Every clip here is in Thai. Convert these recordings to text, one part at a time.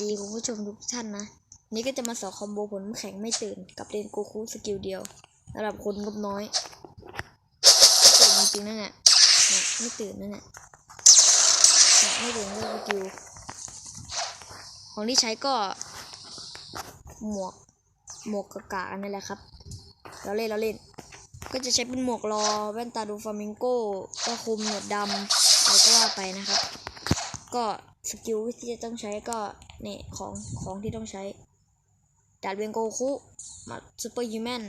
ดีคุณผู้ชมทุกท่านนะ นี่ก็จะมาสอนคอมโบผลแข็งไม่ตื่น กับเรนโกคุสกิลเดียวระดับคนงบน้อยตื่นจริงๆนั่นแหละไม่ตื่นนั่นแหละไม่ตื่นก็สกิลของที่ใช้ก็ หมวกหมวกกะกะอันนั่นแหละครับ เราเล่นเราเล่น ก็จะใช้เป็นหมวกรอแว่นตาดูฟามิงโก้ก็คุมหนวดดำอะไรก็ว่าไปนะครับ ก็สกิลที่จะต้องใช้ก็ นี่ของของที่ต้องใช้ดาดเวียงโกคุมาซูเปอร์ยูแมน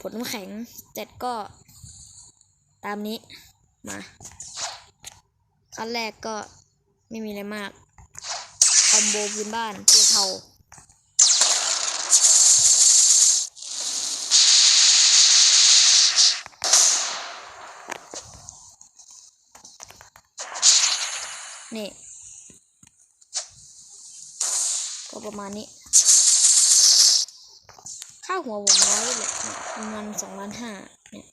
ผลน้ำแข็งเสร็จก็ ตามนี้มาขั้นแรกก็ไม่มีอะไรมากคอมโบพื้นบ้านตัวเทา นี่ ก็ ประมาณนี้ ค่าหัวผมน้อยเลยเนี่ยประมาณสองล้านห้าเนี่ย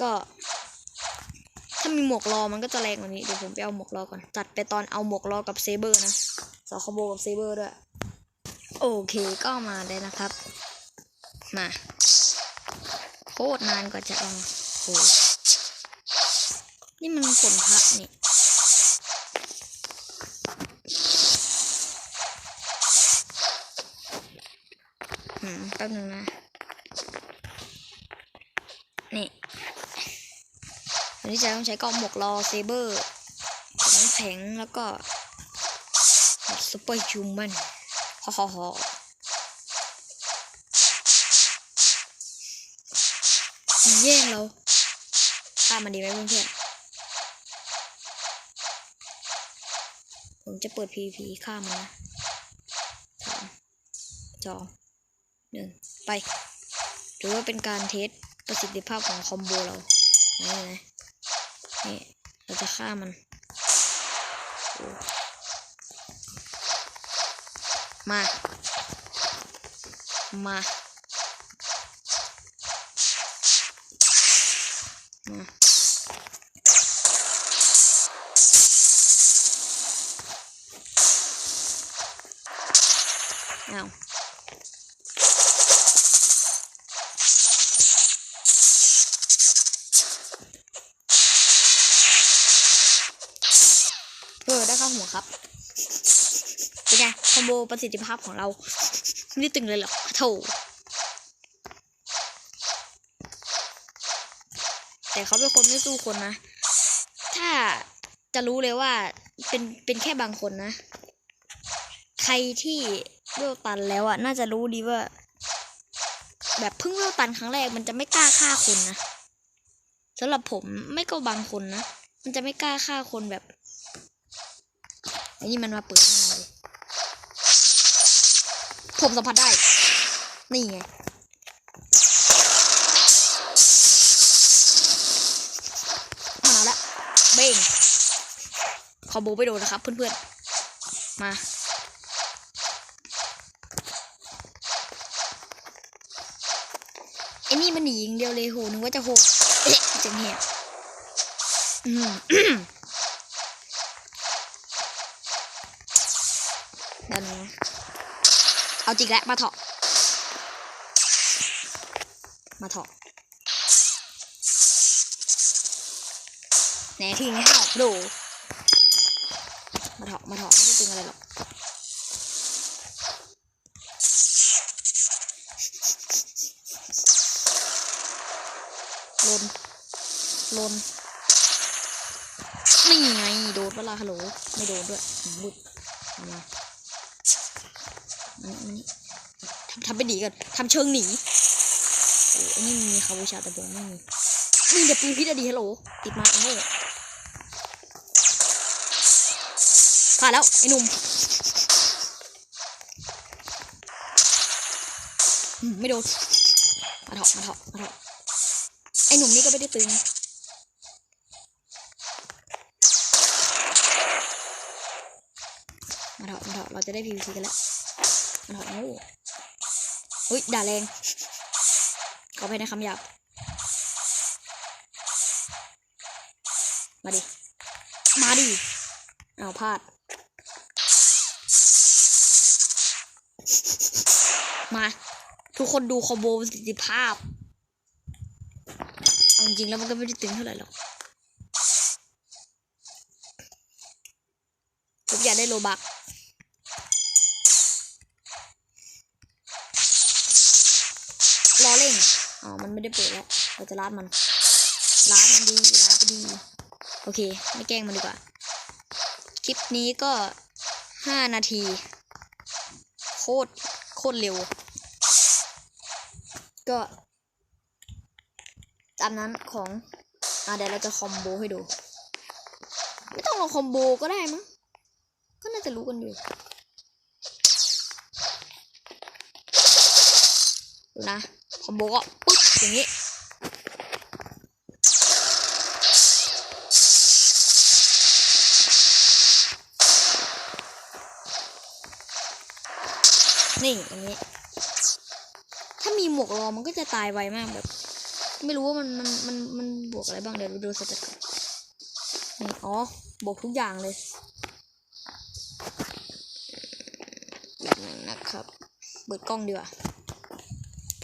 ก็ ถ้ามีหมวกรอมันก็จะแรงกว่านี้ เดี๋ยวผมไปเอาหมวกรอก่อนจัดไปตอนเอาหมวกรอกับเซเบอร์นะสองคอมโบกับเซเบอร์ด้วย โอเคก็มาเลยนะครับ มาโคตรนานกว่าจะเอาโหนี่มันผลพระนี่ แป๊บนึงนะ นี่วันนี้จะต้องใช้กล้องหมวกรอเซเบอร์น้ำแข็งแล้วก็ซูเปอร์ฮิวแมนฮ่าฮ่าฮ่ามันแย่งเราฆ่ามันดีไหมเพื่อนผมจะเปิด PVP ฆ่ามันนะสามสอง หนึ่งไปถือว่าเป็นการเทสประสิทธิภาพของคอมโบเราไหนไหนนี่เราจะฆ่ามัน มา มา มาเอา ออได้เข้าหัวครับเป็นไงคอมโบประสิทธิภาพของเราไม่ได้ตึงเลยเหรอโถแต่เขาเป็นคนไม่สู้คนนะ ถ้าจะรู้เลยว่าเป็นเป็นแค่บางคนนะ ใครที่เวลตันแล้วอะน่าจะรู้ดีว่า แบบเพิ่งเวลตันครั้งแรกมันจะไม่กล้าฆ่าคนนะสำหรับผมไม่ก็บางคนนะ มันจะไม่กล้าฆ่าคนแบบ อ้นี่มันมาเปิดให้เราเลยผมสัมผัสได้ นี่ไงมาแล้วเบ้งคอมโบไปโดนนะครับ เพื่อนๆ มาไอ้นี่มันหนีอย่างเดียวเลยโหนึกว่าจะโหดเอ๊ะจังเหี้ยอืม ดี๋ยวนะเอาจริงแล้วมาเถาะมาเถาะแหนทิ้งให้เอาดูมาเถาะมาเถาะไม่ได้ตึงอะไรหรอกลนลนนี่ไง โดนเวลาฮัลโหล ไม่โดนด้วยบุดเอา มันทำทำไปหนีก่อนทำเชิงหนีโอ้อันนี้มีคาบูชาแต่บงไม่มีมีแต่ปืนพิษอะดีฮัลโหลติดมาโอ้ผ่านแล้ว ไอ้หนุ่มไม่โดนมาเถอะมาเถอะมาเถอะไอ้หนุ่มนี่ก็ไม่ได้ตึงมาเถอะมาเถอะเราจะได้ PVC กันแล้ว เอะโอ้เฮ้ย ด่าแรง ขอไปในคำหยาบ มาดิ มาดิ เอาพลาด มา ทุกคนดูคอมโบประสิทธิภาพ เอาจริงๆแล้วมันก็ไม่ได้ตึงเท่าไหร่หรอกผมอยากได้โลบัก รอเล่ง อ๋อ มันไม่ได้เปิดแล้ว เราจะลาดมันลาดมันดีลาดไปดี โอเค ไม่แกล้งมันดีกว่า คลิปนี้ก็ห้านาที โคตร โคตรเร็ว ก็ตามนั้นของ อ่าเดี๋ยวเราจะคอมโบให้ดู ไม่ต้องลองคอมโบก็ได้มั้ง ก็น่าจะรู้กันอยู่ดูนะ คอมโบก็ปุ๊บอย่างนี้นี่อย่างนี้ ถ้ามีหมวกรอมันก็จะตายไวมากแบบ ไม่รู้ว่ามันมันมันมันบวกอะไรบ้างเดี๋ยวดูสเต็ปนี่อ๋อบวกทุกอย่างเลยแบบนั้นนะครับ เปิดกล้องดีกว่า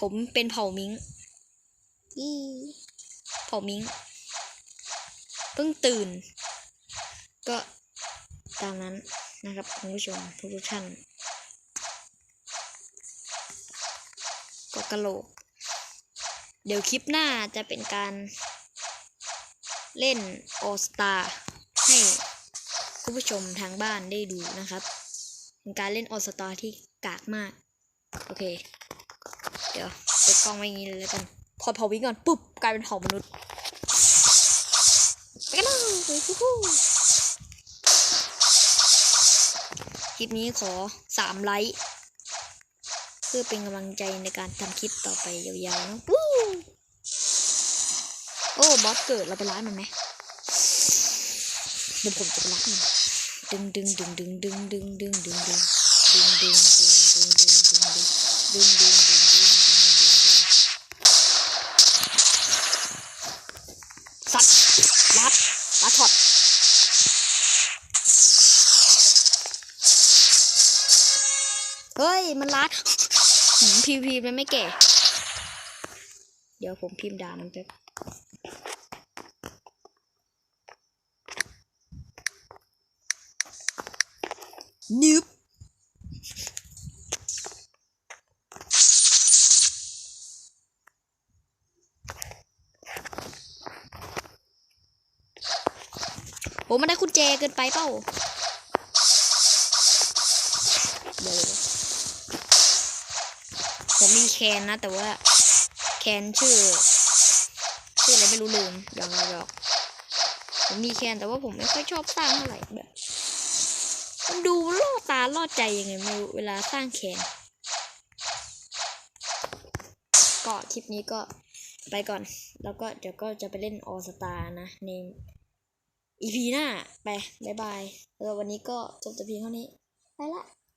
ผมเป็นเผ่ามิงอีเผ่ามิงเพิ่งตื่น ก็ตามนั้นนะครับคุณผู้ชมทุกทุกท่านก็กะโหลก เดี๋ยวคลิปหน้าจะเป็นการเล่นออสตาให้คุณผู้ชมทางบ้านได้ดูนะครับ เป็นการเล่นออสตาที่กากมาก โอเค เดี๋ยวเปิดกล้องไว้อย่างนี้เลยแล้วกัน พอเผาวิ่งก่อนปุ๊บกลายเป็นเผามนุษย์ไปกันเลยฟูฮู้คลิปนี้ขอสามไลค์เพื่อเป็นกำลังใจในการทำคลิปต่อไปยาวๆนะโอ้บอสเกิดเราไปร้านมันไหมเดี๋ยวผมจะไปร้านมันดึงดึงดึงดึงดึงดึงดึงดึงดึงดึงดึงดึงดึงดึงดึงดึงดึง เฮ้ย มันรัดหืมพีพีมันไม่แก่เดี๋ยวผมพิมพ์ด่ามันแป๊บนึบโอ้มันได้คุณเจเกินไปเปล่า เดี๋ยวเลย ผมมีแคนนะ แต่ว่า แคนชื่อ ชื่ออะไรไม่รู้ลืมเดี๋ยวเราบอกผมมีแคนแต่ว่าผมไม่ค่อยชอบสร้างเท่าไหร่แบบมันดูล่อตาล่อใจยังไงไม่รู้เวลาสร้างแคนก็คลิปนี้ก็ไปก่อน แล้วก็เดี๋ยวก็จะไปเล่นออสตานะ ในอีพีหน้า ไปบายบายแล้ววันนี้ก็จบแต่เพียงเท่านี้ ไปละ